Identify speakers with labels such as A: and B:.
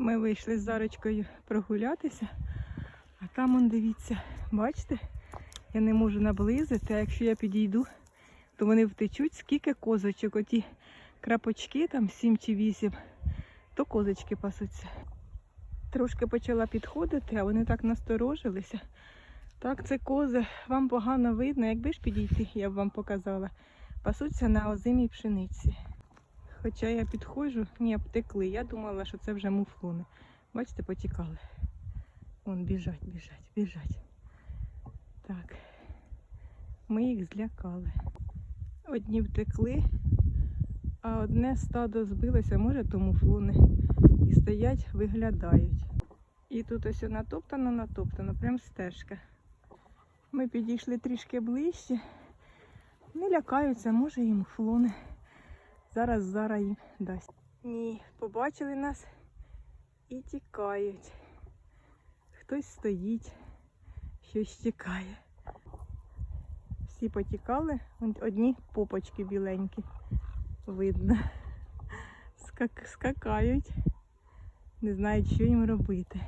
A: Ми вийшли з Зарочкою прогулятися, а там, он, дивіться, бачите, я не можу наблизити, а якщо я підійду, то вони втечуть, скільки козочок, оті крапочки, там сім чи вісім, то козочки пасуться. Трошки почала підходити, а вони так насторожилися. Так, це кози, вам погано видно, якби ж підійти, я б вам показала. Пасуться на озимій пшениці. Хоча я підходжу, ні, втекли. Я думала, що це вже муфлони. Бачите, потікали. Вон біжать, біжать, біжать. Так. Ми їх злякали. Одні втекли, а одне стадо збилося, може, то муфлони. І стоять, виглядають. І тут ось натоптано, натоптано, прям стежка. Ми підійшли трішки ближче. Не лякаються, може і муфлони. Зараз зараз їм дасть. Ні, побачили нас і тікають. Хтось стоїть, щось чекає. Всі потікали, одні попочки біленькі. Видно. Скак, скакають. Не знають, що їм робити.